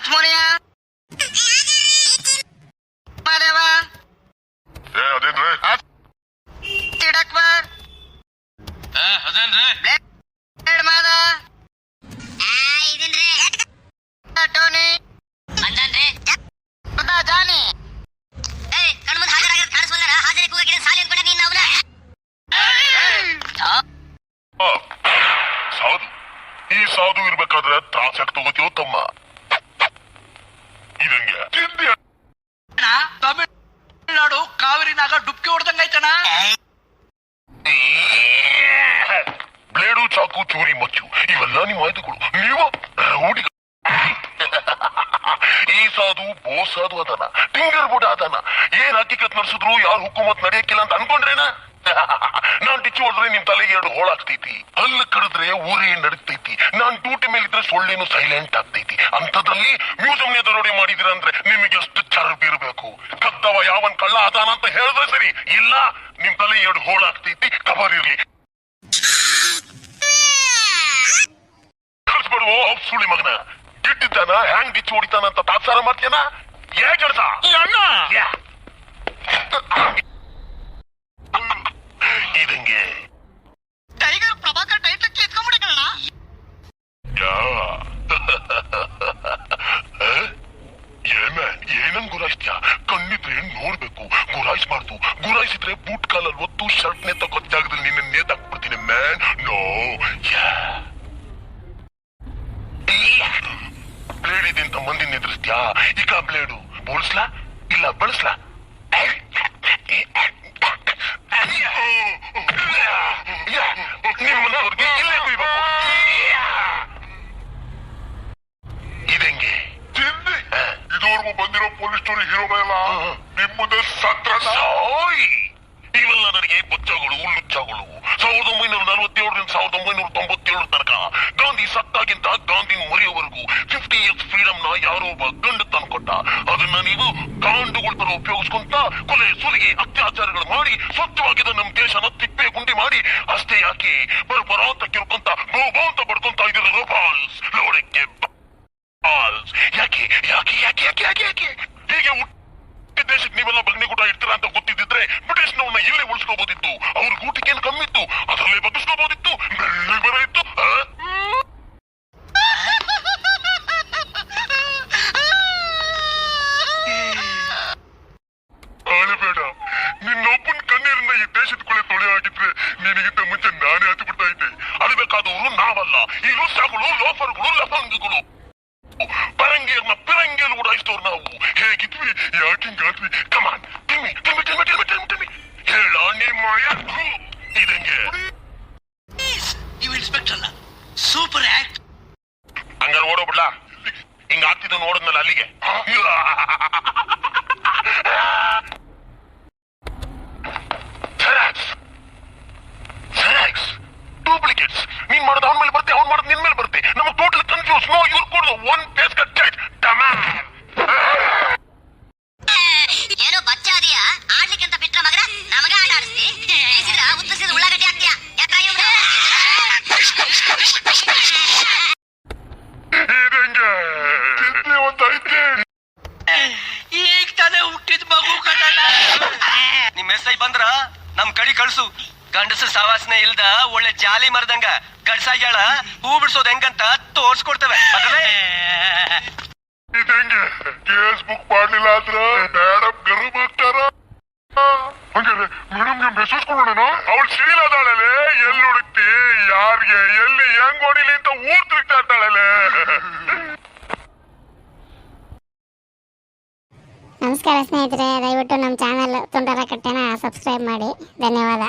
ಆಚ್ಮೋನಿಯ ಮಾದೇವ ಏ ಅದೇನ್ರಿ? ತಿಡಕ್ಬರ್? ಅದೇನ್ರಿ? ಬ್ಲೇಡ್ ಮಾದ ಟೋನಿ ಬಂದನ್ರಿ ಬುದ್ಧ ಜಾನಿ? ಕಣ್ಮುಂದ್ ಕಾಣಿಸ್ವಲ್ಲಾರ ಹಾಜರಿ ಸಾಲಿ ಅನ್ಕೊಂಡೆ ನೀನ್ ಅವನ ಆ, ಸಾಧು. ಈ ಸಾಧು ಇರ್ಬೇಕಾದ್ರೆ ತ್ರಾಸಕ್ ತಗೋತೀವೋ ತಮ್ಮ? ಇದಂಗೆ. ತಿಂದಿ ಅಣ್ಣ ತಮಿಳ್ನಾಡು ಕಾವೇರಿನಾಗ ಡುಬ್ಕಿ ಹೊಡ್ದಂಗೈತಣ ಬ್ಲೇಡು, ಚಾಕು, ಚೂರಿ, ಮಚ್ಚು, ಇವೆಲ್ಲ ನಿಮ್ಮ ಆಯ್ದುಗಳು ನೀವು ಹುಡುಗ. ಈ ಸಾಧು, ಬೋ ಅದನ. ಟಿಂಗರ್ ಬುಡ ಅದನ. ಏನ್ ಹಕ್ಕಿಕತ್ ನಡೆಸಿದ್ರು, ಯಾರು ಹುಕುಮತ್ ನಡೆಯಕ್ಕಿಲ್ಲ ಅಂತ ಅನ್ಕೊಂಡ್ರೇನ? ನಾನ್ ಟಿಚ್ಚು ಹೊಡೆದ್ರೆ ನಿಮ್ ತಲೆಗೆ ಎರಡು ಹೋಳಾಗ್ತೈತಿ ಹಲ್ಲು ಕಡಿದ್ರೆ ಊರೇ ನಡಕ್ತೈತಿ ನಾನ್ ಟೂಟಿ ಮೇಲೆ ಇದ್ರೆ ಸೊಳ್ಳೆನು ಸೈಲೆಂಟ್ ಆಗ್ತೈತಿ. ಅಂತದ್ರಲ್ಲಿ ಮ್ಯೂಸಿಯಂ ದರೋಡೆ ಮಾಡಿದಿರ ಅಂದ್ರೆ ನಿಮಗೆ ಎಷ್ಟು ಚರ್ಬಿ ಇರ್ಬೇಕು. ಕದ್ದವ ಯಾವನ್ ಕಳ್ಳ ಅದಾನ ಅಂತ ಹೇಳಿದ್ರೆ ಸರಿ. ಇಲ್ಲ ನಿಮ್ ತಲೆ ಎರಡು ಹೋಳಾಗ್ತೈತಿ ಕಬರ್ ಇರ್ಲಿ. ಕಳಿಸ್ಬಿಡುವ ಸುಳಿ ಮಗನ. ಗಿಟ್ಟಿದ್ದಾನ? ಹ್ಯಾಂಗ್ ಡಿಚ್ಚು ಹೊಡಿತಾನ ಅಂತ ತಾತ್ಸಾರ ಮಾಡ್ತೀಯನ? ಏ ಕೆಲಸ. ಇದಂಗೆ ಬ್ಲೇಡು. ಬೋಳ್ಸ್ಲಾ? ಇಲ್ಲ ಬಳಸ್ಲಾ? ನಿಮ್ಮನವ್ರಿಗೆ ಇಲ್ಲೇ ಕುಯ್ಬೇಕು. ಇದಂಗೆ? ಇದುವರೆಗೂ ಬಂದಿರೋ ಪೊಲೀಸ್ ಸ್ಟೋರಿ ಹೀರೋ ಎಲ್ಲ ನಿಮ್ಮದೇ ಮುಂದೆ ಸತ್ರ ಇವೆಲ್ಲ ನನಗೆ ಬಚ್ಚಗಳು ಲುಚ್ಚಗಳು ಸಾವಿರದ ಒಂಬೈನೂರ ನಲವತ್ತೇಳರಿಂದ ಸಾವಿರದ ಒಂಬೈನೂರ ತೊಂಬತ್ತೇಳರ ತನಕ ಗಾಂಧಿ ಸತ್ತಾಗಿಂತ ಗಾಂಧಿ ಮರೆಯೋವರೆಗೂ ಫಿಫ್ಟಿ ಇಯರ್ಸ್ ಫ್ರೀಡಮ್ನ ಯಾರೋ ಒಬ್ಬ ಗಂಡ ಅದನ್ನ ನೀವು ಕಾಂಡುಗಳ ತರ ಉಪಯೋಗಿಸ್ಕೊಂತ ಕೊಲೆ, ಸುಲಿಗೆ, ಅತ್ಯಾಚಾರಗಳು ಮಾಡಿ ಸ್ವಚ್ಛವಾಗಿದ್ದ ನಮ್ಮ ದೇಶನ ತಿಪ್ಪೆ ಗುಂಡಿ ಮಾಡಿ, ಅಷ್ಟೇ ಯಾಕೆ ಬರಬರ ಅಂತ ಕಿರ್ಕೊಂತ ಬೋ ಬೋ ಅಂತ ಪಡ್ಕೊಂತ ಇದ್ರೆ ಬಾಲ್ಸ್ ನೋಡಕ್ಕೆ ನಿನಗಿಂತ ಮುಂಚೆ ನಾನೇ ಹತ್ತು ಬಿಡ್ತಾ ಇದ್ದೆ. ಅಳಬೇಕಾದವರು ನಾವಲ್ಲ. ಈ ಲುಸ್ಸಾಗಳು ಲೋಫರ್ಗಳು ಲಫಂಗಗಳು. ಪರಂಗಿಯರ್ನ ಪಿರಂಗಿಯಲ್ಲಿ ಉಡಾಯಿಸಿದವ್ರು ನಾವು. ಹೇಗಿದ್ವಿ? ಯಾಕಿಂಗಾದ್ವಿ ಕಮಾನ್ ತಿಮ್ಮಿ ತಿಮ್ಮಿ ತಿಮ್ಮಿ ತಿಮ್ಮಿ ತಿಮ್ಮಿ ತಿಮ್ಮಿ ಹೇಳ ನಿಮ್ಮ ಯಾಕು ಇದಂಗೆ. ನೀವು ಇನ್ಸ್ಪೆಕ್ಟರ್ ಅಲ್ಲ. ಸೂಪರ್ ಆಕ್ಟ್ ಹಂಗಾರೆ ಓಡೋಬಿಡ್ಲಾ ಹಿಂಗ ಆಗ್ತಿದ್ದ ನೋಡಿದ್ನಲ್ಲ ಅಲ್ಲಿಗೆ Xerox. Xerox. Duplicates. ನೀನ್ ಮಾಡೋದು ಅವನ ಮೇಲೆ ಬರುತ್ತೆ ಅವ್ನ್ ಮಾಡೋದು ನಿನ್ ಮೇಲೆ ಬರುತ್ತೆ ನಮಗೆ ನೋ ಇವ್ರು ಕೊಡೋದು ಒಂದ್ ಪೇಸ್ ಕಟ್ ಏನೋ ಬಚ್ಚ ಅದೀಯಾ? ಆಡ್ಲಿಕ್ಕೆ ಅಂತ ಬಿಟ್ರ ಮಗನ? ನಮಗ ಆಟ ಆಡಿಸ್ತಿ? ಬೀಸಿದ್ರ ಉತ್ತರಿಸಿದ ಉಳ್ಳಾಗಡ್ಡಿ ಹಾಕ್ತೀಯ? ಯಾಕ ಇದಂಗೆ ತಿಂಡಿ ಒಂದೈತೆ ಈಗ ತಾನೇ ಹುಟ್ಟಿದ ಮಗು ಕಣ್ಣ ನಿಮ್ ಎಸ್ ಐ ಬಂದ್ರ ನಮ್ ಕಡಿ ಕಳ್ಸು. ಗಂಡಸ ಸಾವಾಸನೆ ಇಲ್ದ ಒಳ್ಳೆ ಜಾಲಿ ಮರದಂಗ ಗಡ್ಸಾಗ್ಯಾಳ? ಹೂ ಬಿಡಿಸೋದ್ ಹೆಂಗಂತ ತೋರ್ಸ್ಕೊಡ್ತೇವೆ. ಇದಂಗೆ ಕೇಸ್ ಬುಕ್ ಮಾಡ್ಲಿಲ್ಲ ಅಂದ್ರ ಮೇಡಮ್ ಆಗ್ತಾರ. ಹಂಗಾರೆ ಮೇಡಮ್ಗೆ ಮೆಸೇಜ್ ಕೊಡೋಣ ಅವಳು ಸಿಡಿಲ್ ಅದಾಳಲೆ ಎಲ್ಲಿ ಹುಡುಕ್ತಿ? ಯಾರಿಗೆ? ಎಲ್ಲಿ ಹೆಂಗ್ ಹೊಡಿಲಿ ಅಂತ ಊರ್ ತಿರುಗ್ತಾ ಇರ್ತಾಳಲೆ ನಮಸ್ಕಾರ ಸ್ನೇಹಿತರೆ ದಯವಿಟ್ಟು ನಮ್ಮ ಚಾನಲ್ ತುಂಡರ ಕಟ್ಟೆನ ಸಬ್ಸ್ಕ್ರೈಬ್ ಮಾಡಿ. ಧನ್ಯವಾದ.